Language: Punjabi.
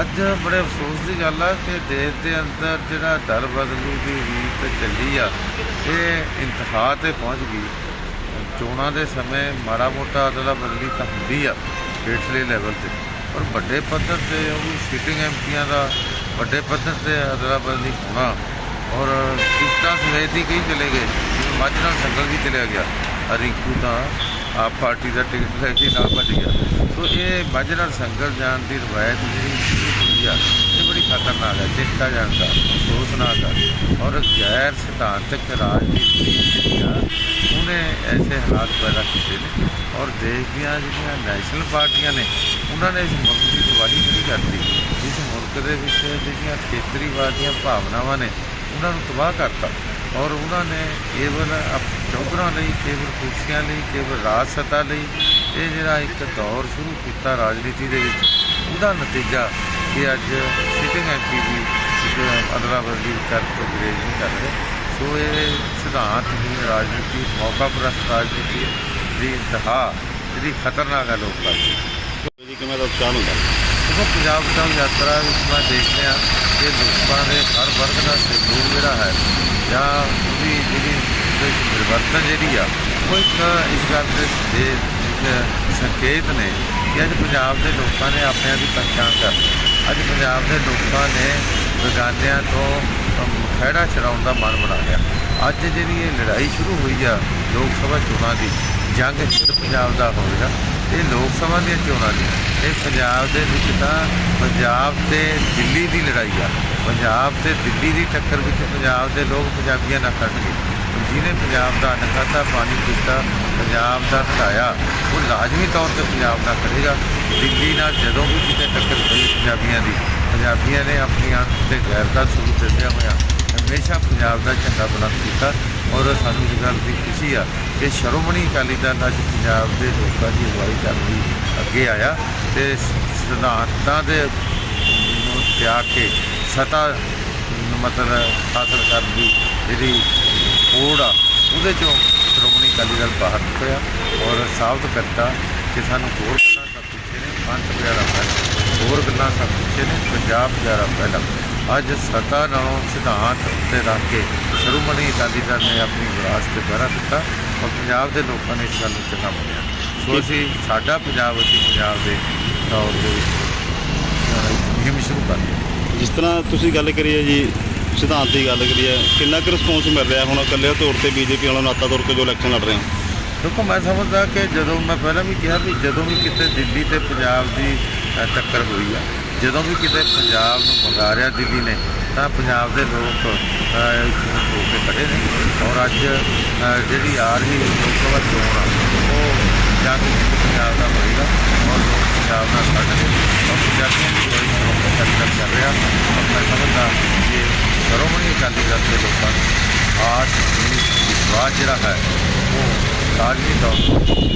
ਅੱਜ ਬੜੇ ਅਫਸੋਸ ਦੀ ਗੱਲ ਆ ਕਿ ਦੇਸ਼ ਦੇ ਅੰਦਰ ਜਿਹੜਾ ਦਲ ਬਦਲੂ ਦੀ ਰੀਤ ਚੱਲੀ ਆ, ਇਹ ਇੰਤਹਾ ਤੇ ਪਹੁੰਚ ਗਈ। ਚੋਣਾਂ ਦੇ ਸਮੇਂ ਮਾੜਾ ਮੋਟਾ ਅਦਲਾ ਬਦਲੀ ਤਾਂ ਹੁੰਦੀ ਆ, ਹੇਠਲੇ ਲੈਵਲ ਤੇ। ਪਰ ਵੱਡੇ ਪੱਧਰ ਤੇ ਉਹ ਵੀ ਸਿਟਿੰਗ ਐਮਪੀਆਂ ਦਾ ਵੱਡੇ ਪੱਧਰ ਤੇ ਅਦਲਾ ਬਦਲੀ ਹੋਣਾ। ਔਰ ਟਿਕਟਾਂ ਸਮੇਤ ਹੀ ਕਈ ਚਲੇ ਗਏ, ਮੱਝ ਨਾਲ ਸੰਗਲ ਵੀ ਚਲਿਆ ਗਿਆ। ਰਿੰਕੂ ਤਾਂ ਆਪ ਪਾਰਟੀ ਦਾ ਟਿਕਟ ਲੈ ਕੇ ਨਾਲ ਭੱਜ ਗਿਆ। ਸੋ ਇਹ ਮਾਝੇ ਨਾਲ ਸੰਗਲ ਜਾਣ ਦੀ ਰਵਾਇਤ ਜਿਹੜੀ ਸ਼ੁਰੂ ਆ, ਇਹ ਬੜੀ ਖਤਰਨਾਕ ਹੈ ਚਿੱਟਾ ਜਾਣ ਦਾ ਅਫਸੋਸਨਾਕ ਆ। ਔਰ ਗੈਰ ਸਿਧਾਂਤਕ ਰਾਜਨੀਤੀ ਜਿਹੜੀ ਆ, ਉਹਨੇ ਐਸੇ ਹਾਲਾਤ ਪੈਦਾ ਕੀਤੇ ਨੇ। ਔਰ ਦੇਸ਼ ਦੀਆਂ ਜਿਹੜੀਆਂ ਨੈਸ਼ਨਲ ਪਾਰਟੀਆਂ ਨੇ, ਉਹਨਾਂ ਨੇ ਇਸ ਮੁਲਕ ਦੀ ਤਬਾਹੀ ਨਹੀਂ ਕਰਤੀ। ਇਸ ਮੁਲਕ ਦੇ ਵਿੱਚ ਜਿਹੜੀਆਂ ਖੇਤਰੀਵਾਦ ਦੀਆਂ ਭਾਵਨਾਵਾਂ ਨੇ, ਉਹਨਾਂ ਨੂੰ ਤਬਾਹ ਕਰਤਾ। ਔਰ ਉਹਨਾਂ ਨੇ ਕੇਵਲ ਚੌਧਰਾਂ ਲਈ ਕੇਵਲ ਕੁਰਸੀਆਂ ਲਈ ਕੇਵਲ ਰਾਜ ਸੱਤਾ ਲਈ ਇਹ ਜਿਹੜਾ ਇੱਕ ਦੌਰ ਸ਼ੁਰੂ ਕੀਤਾ ਰਾਜਨੀਤੀ ਦੇ ਵਿੱਚ ਉਹਦਾ ਨਤੀਜਾ ਕਿ ਅੱਜ ਸਿਟਿੰਗ ਐਮਪੀ ਵੀ ਇੱਕ ਅਦਲਾ ਬਦਲੀ ਕਰ ਤੋਂ ਗਰੇਜ ਨਹੀਂ ਕਰ ਰਹੇ। ਸੋ ਇਹ ਸਿਧਾਂਤਹੀਨ ਰਾਜਨੀਤੀ ਮੌਕਾ ਪ੍ਰਸਤ ਰਾਜਨੀਤੀ ਦੀ ਇੰਤਹਾ ਜਿਹੜੀ ਖਤਰਨਾਕ ਹੈ ਲੋਕਾਂ ਲਈ ਜੀ ਕਿਵੇਂ ਦਾ ਉਤਸ਼ਾਹ ਹੁੰਦਾ? ਦੇਖੋ ਪੰਜਾਬ ਦਾ ਯਾਤਰਾ ਵਿੱਚ ਮੈਂ ਦੇਖਦੇ ਹਾਂ ਕਿ ਲੋਕਾਂ ਦੇ ਹਰ ਵਰਗ ਦਾ ਸਹਿਯੋਗ ਜਿਹੜਾ ਹੈ ਜਾਂ ਉਹਦੀ ਜਿਹੜੀ ਪਰਿਵਰਤਨ ਜਿਹੜੀ ਆ ਉਹ ਇੱਕ ਇਸ ਗੱਲ ਦੇ ਸੰਕੇਤ ਨੇ ਕਿ ਅੱਜ ਪੰਜਾਬ ਦੇ ਲੋਕਾਂ ਨੇ ਆਪਣਿਆਂ ਦੀ ਪਛਾਣ ਕਰ ਅੱਜ ਪੰਜਾਬ ਦੇ ਲੋਕਾਂ ਨੇ ਬੇਗਾਨਿਆਂ ਤੋਂ ਅਮ, ਖਹਿੜਾ ਛਡਾਉਣ ਦਾ ਮਨ ਬਣਾ ਲਿਆ। ਅੱਜ ਜਿਹੜੀ ਇਹ ਲੜਾਈ ਸ਼ੁਰੂ ਹੋਈ ਆ ਲੋਕ ਸਭਾ ਚੋਣਾਂ ਦੀ ਜੰਗ ਜਿੱਤ ਪੰਜਾਬ ਦਾ ਹੋਵੇਗਾ ਇਹ ਲੋਕ ਸਭਾ ਦੀਆਂ ਚੋਣਾਂ ਨੇ ਇਹ ਪੰਜਾਬ ਦੇ ਵਿੱਚ ਤਾਂ ਪੰਜਾਬ ਤੇ ਦਿੱਲੀ ਦੀ ਲੜਾਈ ਆ। ਪੰਜਾਬ ਤੇ ਦਿੱਲੀ ਦੀ ਟੱਕਰ ਵਿੱਚ ਪੰਜਾਬ ਦੇ ਲੋਕ ਪੰਜਾਬੀਆਂ ਨਾਲ ਖੜਨਗੇ ਜਿਹਨੇ ਪੰਜਾਬ ਦਾ ਅੰਨ ਪਾਣੀ ਪੀਤਾ, ਪੰਜਾਬ ਦਾ ਹਟਾਇਆ ਉਹ ਲਾਜ਼ਮੀ ਤੌਰ ਤੇ ਪੰਜਾਬ ਨਾਲ ਖੜੇਗਾ ਦਿੱਲੀ ਨਾਲ ਜਦੋਂ ਵੀ ਕਿਤੇ ਟੱਕਰ ਪਈ ਪੰਜਾਬੀਆਂ ਦੀ, ਪੰਜਾਬੀਆਂ ਨੇ ਆਪਣੀ ਅੰਤ ਤੇ ਗੈਰ ਦਾ ਸਬੂਤ ਦਿੰਦਿਆਂ ਹੋਇਆ। ਹਮੇਸ਼ਾ ਪੰਜਾਬ ਦਾ ਝੰਡਾ ਬੁਲੰਦ ਕੀਤਾ ਔਰ ਸਾਨੂੰ ਇਸ ਗੱਲ ਦੀ ਖੁਸ਼ੀ ਆ ਕਿ ਸ਼੍ਰੋਮਣੀ ਅਕਾਲੀ ਦਲ ਅੱਜ ਪੰਜਾਬ ਦੇ ਲੋਕਾਂ ਦੀ ਅਗਵਾਈ ਕਰਨ ਲਈ ਅੱਗੇ ਆਇਆ ਤੇ ਸਿਧਾਂਤਾਂ ਦੇ ਨੂੰ ਤਿਆਗ ਕੇ ਸਤਾ ਮਤਲਬ ਹਾਸਲ ਕਰਨ ਦੀ ਜਿਹੜੀ ਹੋੜ ਆ ਉਹਦੇ ਚੋਂ ਸ਼੍ਰੋਮਣੀ ਅਕਾਲੀ ਦਲ ਬਾਹਰ ਨਿਕਲਿਆ ਔਰ ਸਾਬਤ ਕਰਤਾ ਕਿ ਸਾਨੂੰ ਹੋਰ ਗੱਲਾਂ ਸਭ ਪਿੱਛੇ ਨੇ ਪੰਜ ਹਜ਼ਾਰਾਂ ਪਹਿਲਾਂ ਹੋਰ ਗੱਲਾਂ ਸਭ ਪਿੱਛੇ ਨੇ ਪੰਜਾਬ ਹਜ਼ਾਰਾਂ ਪਹਿਲਾਂ ਅੱਜ ਸਤਾ ਨਾਲੋਂ ਸਿਧਾਂਤ ਉੱਤੇ ਰੱਖ ਕੇ ਸ਼੍ਰੋਮਣੀ ਅਕਾਲੀ ਦਲ ਨੇ ਆਪਣੀ ਵਿਰਾਸਤ ਤੇ ਪਹਿਰਾ ਦਿੱਤਾ ਔਰ ਪੰਜਾਬ ਦੇ ਲੋਕਾਂ ਨੇ ਇਸ ਗੱਲ ਨੂੰ ਚੰਗਾ ਮੰਨਿਆ। ਸੋ ਅਸੀਂ ਸਾਡਾ ਪੰਜਾਬ ਅਸੀਂ ਪੰਜਾਬ ਦੇ ਤੌਰ ਦੇ ਵਿੱਚ ਮੁਹਿੰਮ ਸ਼ੁਰੂ ਕਰ ਦਿੱਤੀ। ਜਿਸ ਤਰ੍ਹਾਂ ਤੁਸੀਂ ਗੱਲ ਕਰੀ ਹੈ ਜੀ, ਸਿਧਾਂਤ ਦੀ ਗੱਲ ਕਰੀ ਹੈ, ਕਿੰਨਾ ਕੁ ਰਿਸਪੌਂਸ ਮਿਲ ਰਿਹਾ ਹੁਣ ਇਕੱਲੇ ਤੌਰ ਤੇ ਬੀਜੇਪੀ ਵਾਲਾ ਨਾਤਾ ਤੌਰ ਤੇ ਜੋ ਇਲੈਕਸ਼ਨ ਲੜ ਰਹੇ ਹੋ ਦੇਖੋ, ਮੈਂ ਸਮਝਦਾ ਕਿ ਜਦੋਂ ਮੈਂ ਪਹਿਲਾਂ ਵੀ ਕਿਹਾ ਵੀ ਜਦੋਂ ਵੀ ਕਿਤੇ ਦਿੱਲੀ ਤੇ ਪੰਜਾਬ ਦੀ ਟੱਕਰ ਹੋਈ ਆ, ਜਦੋਂ ਵੀ ਕਿਤੇ ਪੰਜਾਬ ਨੂੰ ਮੰਗਾਰਿਆ ਦਿੱਲੀ ਨੇ, ਤਾਂ ਪੰਜਾਬ ਦੇ ਲੋਕ ਹੋ ਕੇ ਖੜੇ ਨੇ ਔਰ ਅੱਜ ਜਿਹੜੀ ਆ ਰਹੀ ਲੋਕ ਸਭਾ ਚੋਣ ਆ, ਉਹ ਜੰਗ ਜਿੱਤ ਪੰਜਾਬ ਦਾ ਹੋਏਗਾ ਔਰ ਲੋਕ ਪੰਜਾਬ ਨਾਲ ਖੜਨਗੇ ਔਰ ਪੰਜਾਬੀਆਂ ਦੀ ਕੋਈ ਸ਼੍ਰੋਮਣੀ ਅਕਾਲੀ ਦਲ ਕਰ ਰਿਹਾ ਔਰ ਮੈਂ ਸਮਝਦਾ ਕਿ ਸ਼੍ਰੋਮਣੀ ਅਕਾਲੀ ਦਲ ਦੇ ਲੋਕਾਂ ਨੂੰ ਆਸ ਉਮੀਦ ਵਿਸ਼ਵਾਸ ਜਿਹੜਾ ਹੈ, ਉਹ ਲਾਜ਼ਮੀ ਤੌਰ ਤੇ